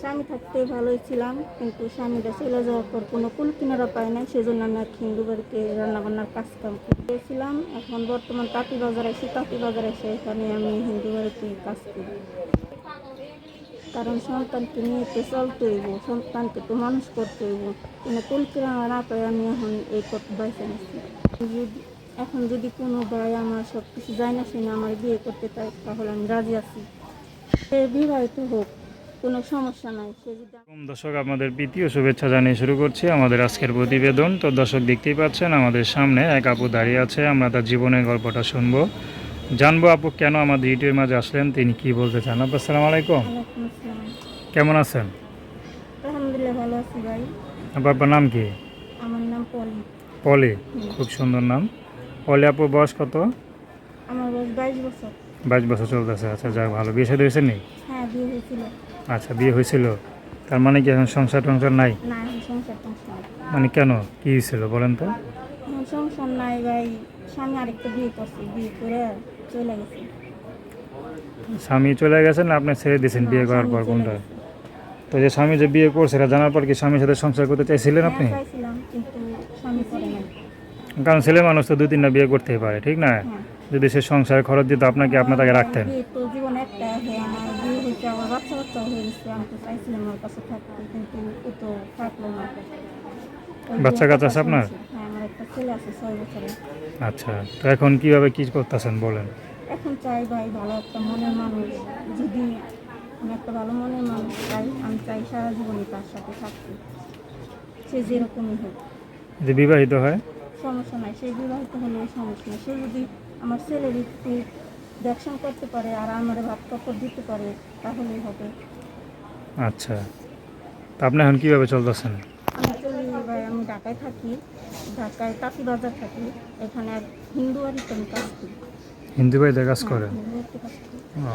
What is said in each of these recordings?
স্বামী থাকতে ভালোই ছিলাম, কিন্তু স্বামীরা চলে যাওয়ার পর কোনো কুল কিনারা পায় না সেজন্য আমি এক হিন্দু বাড়িতে রান্নাবান্নার কাজ কাম করতেছিলাম। এখন বর্তমান তাঁতি বাজার এসে তাঁতি বাজার এসে এখানে আমি হিন্দু বাড়িতে কাজ করি। কারণ সন্তানকে নিয়ে তো চলতে হইব, সন্তানকে তো মানুষ করতে হইব। কিন্তু কুল কিনারা না পাই আমি এখন এই পথ বাইসে নিচ্ছি যদি এখন যদি কোনো ভাই আমার সব কিছু যায় না শুনে আমার বিয়ে করতে চায় তাহলে আমি রাজি আছি। সে বিবাহিত হোক কোনো সমস্যা নাই সে যদি দর্শক আপনাদের প্রীতি ও শুভেচ্ছা জানিয়ে শুরু করছি আমাদের আজকের প্রতিবেদন। তো দর্শক দেখতেই পাচ্ছেন আমাদের সামনে এক আপু দাঁড়িয়ে আছে আমরা তার জীবনের গল্পটা শুনব। জানব আপু কেন আমাদের ইউটিউবের মাঝে আসলেন তিনি কি বলতে চান? আপু আসসালামু আলাইকুম। কেমন আছেন? আলহামদুলিল্লাহ ভালো আছি ভাই। আপু আপনার নাম কি? আমার নাম পলি। পলি খুব সুন্দর নাম। পলি আপুর বয়স কত? আমার বয়স বাইশ বছর। বাইশ বছর চলতেছে আচ্ছা যাক ভালো। বিয়ে সাথে হয়েছে নি? হ্যাঁ আচ্ছা বিয়ে হয়েছিল। তার মানে কি এখন সংসার টংসার নাই? মানে কেন? কি হয়েছিল বলেন তো। সংসার নাই ভাই। স্বামী আরেকটা বিয়ে করছে বিয়ে করে চলে গেছে। স্বামী চলে গেছেন না আপনি ছেড়ে দিয়েছেন বিয়ে করার পর কোনটা? তো যে স্বামী যে বিয়ে করছে এটা জানার পর কি স্বামীর সাথে সংসার করতে চাইছিলেন আপনি? হ্যাঁ নাই। কারণ ছেলে মানুষ তো দুই তিনটা বিয়ে করতেই পারে ঠিক না? হ্যাঁ। যদি সে সংসার খরচ দিত আপনাকে আপনি তাকে রাখতেন জীবন একটা আমার বাচ্চা বাচ্চা হয়ে গেছে। আমি তো চাইছিলাম আমার কাছে থাকতে কিন্তু ও তো থাকল না। বাচ্চা কাচ্চা আছে আপনার? হ্যাঁ আচ্ছা তো এখন কীভাবে কি করতেছেন বলেন? এখন চাই ভাই ভালো একটা মনের মানুষ। যদি আমি একটা ভালো মনের মানুষ চাই আমি চাই সারা জীবনই তার সাথে থাকতে। সে যেরকমই হোক। যে বিবাহিত হয়? সমস্যা নাই। সে বিবাহিত হলেও সমস্যা নেই। সে যদি আমার ছেলের একটু দেখশন করতে পারে আর আমার ভাত কাপড় দিতে পারে তাহলেই হবে। আচ্ছা। তা আপনি এখন কীভাবে চলতেছেন? আমি চলি ভাই আমি ঢাকায় থাকি ঢাকায় তাঁতি বাজার থাকি। এখানে এক হিন্দু বাড়িতে আমি কাজ করি। হিন্দু বাড়িতে কাজ করেন হিন্দু কাজ করি। ও,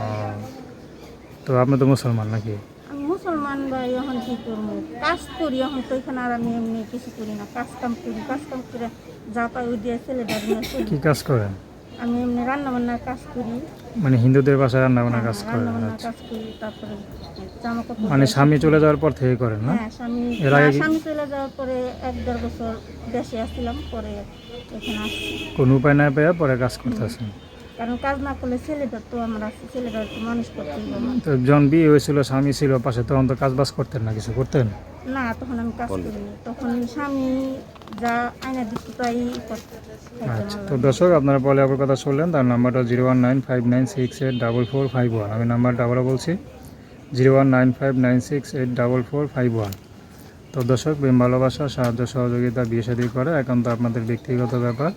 তো আপনি তো মুসলমান নাকি? আমি মুসলমান ভাই এখন কি করব? কাজ করি এখন তো এখানে আর আমি এমনি কিছু করি না। কাজ কাম করি কাজ কাম করে যা পাই ওই দিয়ে ছেলেটা নিয়ে চলি। কি কাজ করেন? আমি এমনি রান্না বান্নার কাজ করি। মানে হিন্দুদের বাসায় রান্না বান্নার কাজ রান্না করেন বান্নার আচ্ছা। কাজ করি তারপরে জামা কাপড় মানে স্বামী চলে যাওয়ার পর থেকে করেন না? হ্যাঁ স্বামী এর আগে কি- স্বামী চলে যাওয়ার পরে এক দেড় বছর দেশে আসছিলাম পরে এখানে আসছি। কোনো উপায় না পেয়ে পরে কাজ করতেছেন কারণ কাজ না করলে ছেলেটা তো আমরা ছেলেটা তো মানুষ করতে হবে। তো যখন বিয়ে হয়েছিল স্বামী ছিল পাশে তখন তো কাজ বাজ করতেন না কিছু করতেন? না তখন আমি কাজ করিনি। তখন স্বামী যা আয়না দিত তাই করতে আচ্ছা তো দর্শক আপনারা পরে আপনার কথা শুনলেন তার নাম্বারটা zero one nine five nine six eight double four five one. আমি নাম্বারটা আবারও বলছি zero one nine five nine six eight double four five one. তো দর্শক প্রেম ভালোবাসা সাহায্য সহযোগিতা বিয়ে শাদী করে একান্ত আপনাদের ব্যক্তিগত ব্যাপার।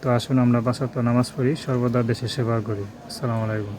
তো আসুন আমরা পাঁচাত্তর নামাজ পড়ি সর্বদা দেশে সেবা করি। আসসালামু আলাইকুম।